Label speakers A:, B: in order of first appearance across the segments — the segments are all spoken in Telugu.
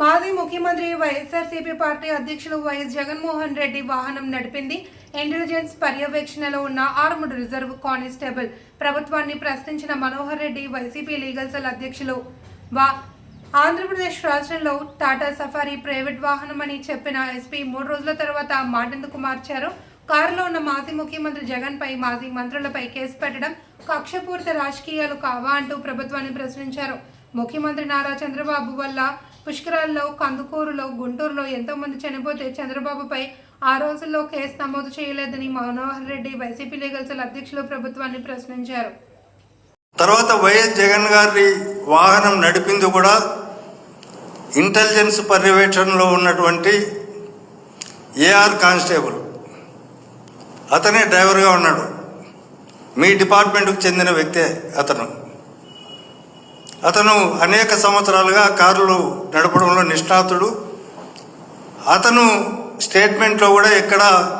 A: మాజీ ముఖ్యమంత్రి వైఎస్ఆర్సీపీ పార్టీ అధ్యక్షులు వైఎస్ జగన్మోహన్ రెడ్డి వాహనం నడిపింది. ఇంటెలిజెన్స్ పర్యవేక్షణలో ఉన్న ఆర్ముడ్ రిజర్వ్ కానిస్టేబుల్ ప్రభుత్వాన్ని ప్రశ్నించిన Manohar Reddy YCP legal cell అధ్యక్షులు వా ఆంధ్రప్రదేశ్ రాష్ట్రంలో టాటా సఫారీ ప్రైవేట్ వాహనం అని చెప్పిన ఎస్పీ మూడు రోజుల తర్వాత మాటెందుకు మార్చారు. కారులో ఉన్న మాజీ ముఖ్యమంత్రి జగన్పై మాజీ మంత్రులపై కేసు పెట్టడం కక్షపూరిత రాజకీయాలు కావా అంటూ ప్రభుత్వాన్ని ప్రశ్నించారు. ముఖ్యమంత్రి నారా చంద్రబాబు వల్ల పుష్కరాల్లో కందుకూరులో గుంటూరులో ఎంతోమంది చనిపోతే చంద్రబాబుపై ఆ రోజుల్లో కేసు నమోదు చేయలేదని Manohar Reddy YCP legal cell అధ్యక్షులు ప్రభుత్వాన్ని ప్రశ్నించారు.
B: తర్వాత వైఎస్ జగన్ గారి వాహనం నడిపింది కూడా ఇంటెలిజెన్స్ పర్యవేక్షణలో ఉన్నటువంటి ఏఆర్ కానిస్టేబుల్. అతనే డ్రైవర్గా ఉన్నాడు. మీ డిపార్ట్మెంట్కు చెందిన వ్యక్తే అతను. అతను అనేక సంవత్సరాలుగా కార్లు నడపడంలో నిష్ణాతుడు. అతను స్టేట్మెంట్లో కూడా ఎక్కడ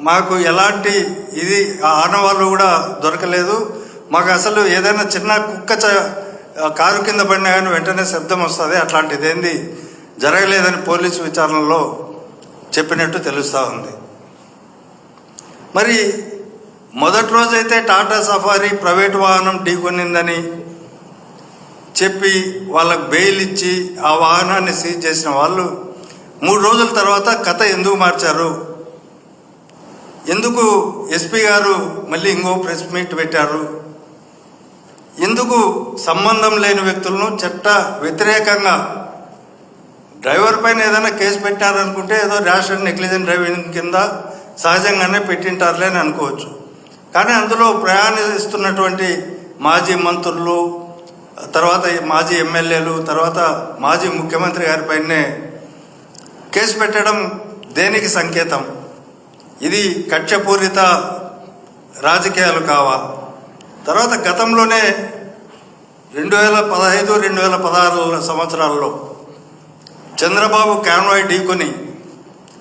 B: మాకు ఎలాంటి ఇది ఆ ఆనవాళ్ళు కూడా దొరకలేదు. మాకు అసలు ఏదైనా చిన్న కుక్క చ- కారు కింద పడినా కానీ వెంటనే శబ్దం వస్తుంది. అట్లాంటిది ఏంది జరగలేదని పోలీసు విచారణలో చెప్పినట్టు తెలుస్తూ ఉంది. మరి మొదటి రోజైతే టాటా సఫారీ ప్రైవేట్ వాహనం ఢీకొనిందని చెప్పి వాళ్ళకు బెయిల్ ఇచ్చి ఆ వాహనాన్ని సీజ్ చేసిన వాళ్ళు మూడు రోజుల తర్వాత కథ ఎందుకు మార్చారు? ఎందుకు ఎస్పీ గారు మళ్ళీ ఇంకో ప్రెస్ మీట్ పెట్టారు? ఎందుకు సంబంధం లేని వ్యక్తులను చట్ట వ్యతిరేకంగా డ్రైవర్ పైన ఏదైనా కేసు పెట్టారనుకుంటే ఏదో ర్యాష్ అండ్ నెగ్లిజెంట్ డ్రైవింగ్ కింద సహజంగానే పెట్టింటారులే అని అనుకోవచ్చు. కానీ అందులో ప్రయాణిస్తున్నటువంటి మాజీ మంత్రులు తర్వాత మాజీ ఎమ్మెల్యేలు తర్వాత మాజీ ముఖ్యమంత్రి గారిపైనే కేసు పెట్టడం దేనికి సంకేతం? ఇది కక్షపూరిత రాజకీయాలు కావా? తర్వాత గతంలోనే రెండు వేల పదహైదు రెండు వేల పదహారు సంవత్సరాల్లో చంద్రబాబు క్యాన్వాయ్ ఢీకొని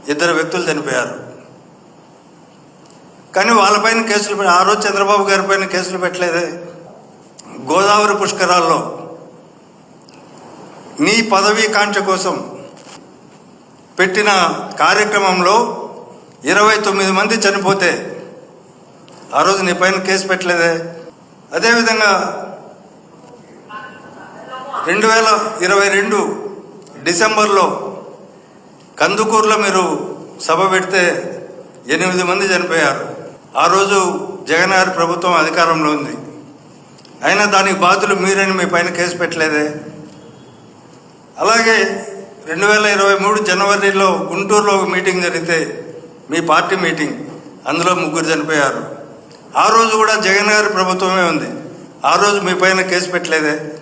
B: ఇద్దరు వ్యక్తులు చనిపోయారు. కానీ వాళ్ళపైన కేసులు ఆ రోజు చంద్రబాబు గారి పైన కేసులు పెట్టలేదే. గోదావరి పుష్కరాల్లో నీ పదవీ కాంక్ష కోసం పెట్టిన కార్యక్రమంలో ఇరవై తొమ్మిది మంది చనిపోతే ఆ రోజు నీ పైన కేసు పెట్టలేదే? అదేవిధంగా రెండు వేల ఇరవై రెండు డిసెంబర్లో కందుకూరులో మీరు సభ పెడితే ఎనిమిది మంది చనిపోయారు. ఆ రోజు జగన్ గారి ప్రభుత్వం అధికారంలో ఉంది. అయినా దానికి బాధ్యులు మీరని మీ పైన కేసు పెట్టలేదే? అలాగే రెండు వేల ఇరవై మూడు జనవరిలో గుంటూరులో ఒక మీటింగ్ జరిగితే మీ పార్టీ మీటింగ్ అందులో ముగ్గురు చనిపోయారు. ఆ రోజు కూడా జగన్ గారి ప్రభుత్వమే ఉంది. ఆ రోజు మీ పైన కేసు పెట్టలేదే?